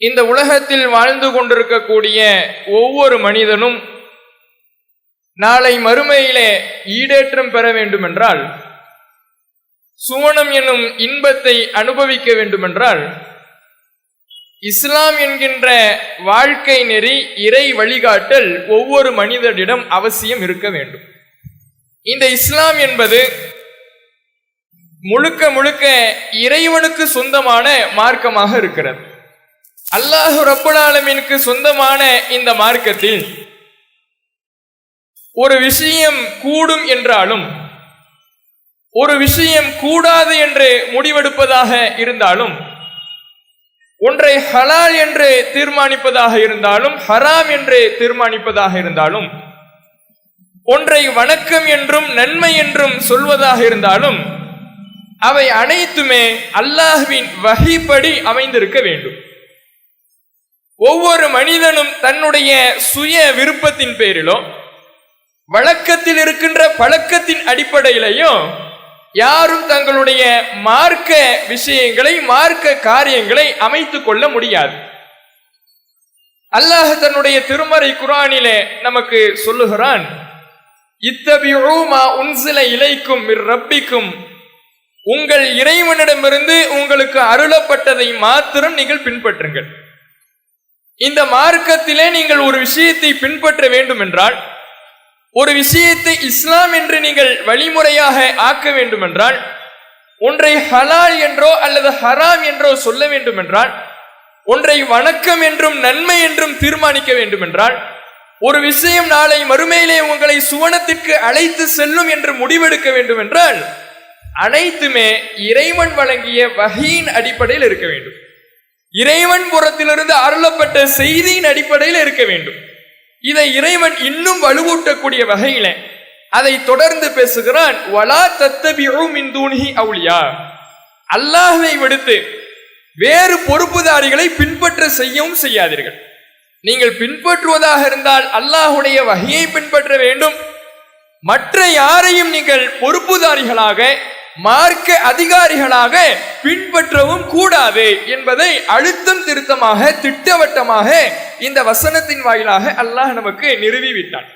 இந்த உலகத்தில் வாழ்ந்து கொண்டிருக்கக்கூடிய ஒவ்வொரு மனிதனும் நாளை மறுமையிலே ஈடேற்றம் பெற வேண்டுமென்றால் சுவனம் என்னும் இன்பத்தை அனுபவிக்க வேண்டுமென்றால் இஸ்லாம் என்கின்ற வாழ்க்கை நெறி இறை வழிகாட்டல் ஒவ்வொரு மனிதனிடம் அவசியம் இருக்க வேண்டும். இந்த இஸ்லாம் என்பது முழுக்க முழுக்க இறைவனுக்கு சொந்தமான மார்க்கமாக இருக்கிறது. அல்லாஹு ரப்புலாலமீனுக்கு சொந்தமான இந்த மார்க்கத்தில் ஒரு விஷயம் கூடும் என்றாலும் ஒரு விஷயம் கூடாது என்று முடிவெடுப்பதாக இருந்தாலும் ஒன்றை ஹலால் என்று தீர்மானிப்பதாக இருந்தாலும் ஹராம் என்று தீர்மானிப்பதாக இருந்தாலும் ஒன்றை வணக்கம் என்றும் நன்மை என்றும் சொல்வதாக இருந்தாலும் அவை அனைத்துமே அல்லாஹ்வின் வகைப்படி அமைந்திருக்க வேண்டும். ஒவ்வொரு மனிதனும் தன்னுடைய சுய விருப்பத்தின் பேரிலோ வழக்கத்தில் இருக்கின்ற பழக்கத்தின் அடிப்படையிலையும் யாரும் தங்களுடைய மார்க்க விஷயங்களை மார்க்க காரியங்களை அமைத்துக் கொள்ள முடியாது. அல்லாஹ் தன்னுடைய திருமறை குரானிலே நமக்கு சொல்லுகிறான் இத்தபியூ மா உன்சில இலைக்கும் ரப்பிக்கும். உங்கள் இறைவனிடமிருந்து உங்களுக்கு அருளப்பட்டதை மாத்திரம் நீங்கள் பின்பற்றுங்கள். இந்த மார்க்கத்திலே நீங்கள் ஒரு விஷயத்தை பின்பற்ற வேண்டும் என்றால் ஒரு விஷயத்தை இஸ்லாம் என்று நீங்கள் வழிமுறையாக ஆக்க வேண்டும் என்றால் ஒன்றை ஹலால் என்றோ அல்லது ஹராம் என்றோ சொல்ல வேண்டும் என்றால் ஒன்றை வணக்கம் என்றும் நன்மை என்றும் தீர்மானிக்க வேண்டும் என்றால் ஒரு விஷயம் நாளை மறுமையிலே உங்களை சுவனத்திற்கு அழைத்து செல்லும் என்று முடிவெடுக்க வேண்டும் என்றால் அனைத்துமே இறைவன் வழங்கிய வகையின் அடிப்படையில் இருக்க வேண்டும். இறைவன் புறத்திலிருந்து அருளப்பட்ட செய்தியின் அடிப்படையில் இருக்க வேண்டும். இதை இறைவன் இன்னும் வலுவூட்டக்கூடிய வகையில அதை தொடர்ந்து பேசுகிறான் வலா தத்தபியும் மின் அவுளியா. அல்லாஹை விடுத்து வேறு பொறுப்புதாரிகளை பின்பற்ற செய்யவும் செய்யாதீர்கள். நீங்கள் பின்பற்றுவதாக இருந்தால் அல்லாஹுடைய வகையை பின்பற்ற வேண்டும். மற்ற யாரையும் நீங்கள் பொறுப்புதாரிகளாக மார்க்க அதிகாரிகளாக பின்பற்றவும் கூடாது என்பதை அழுத்தம் திருத்தமாக திட்டவட்டமாக இந்த வசனத்தின் வாயிலாக அல்லாஹ் நமக்கு நிறுவி விட்டான்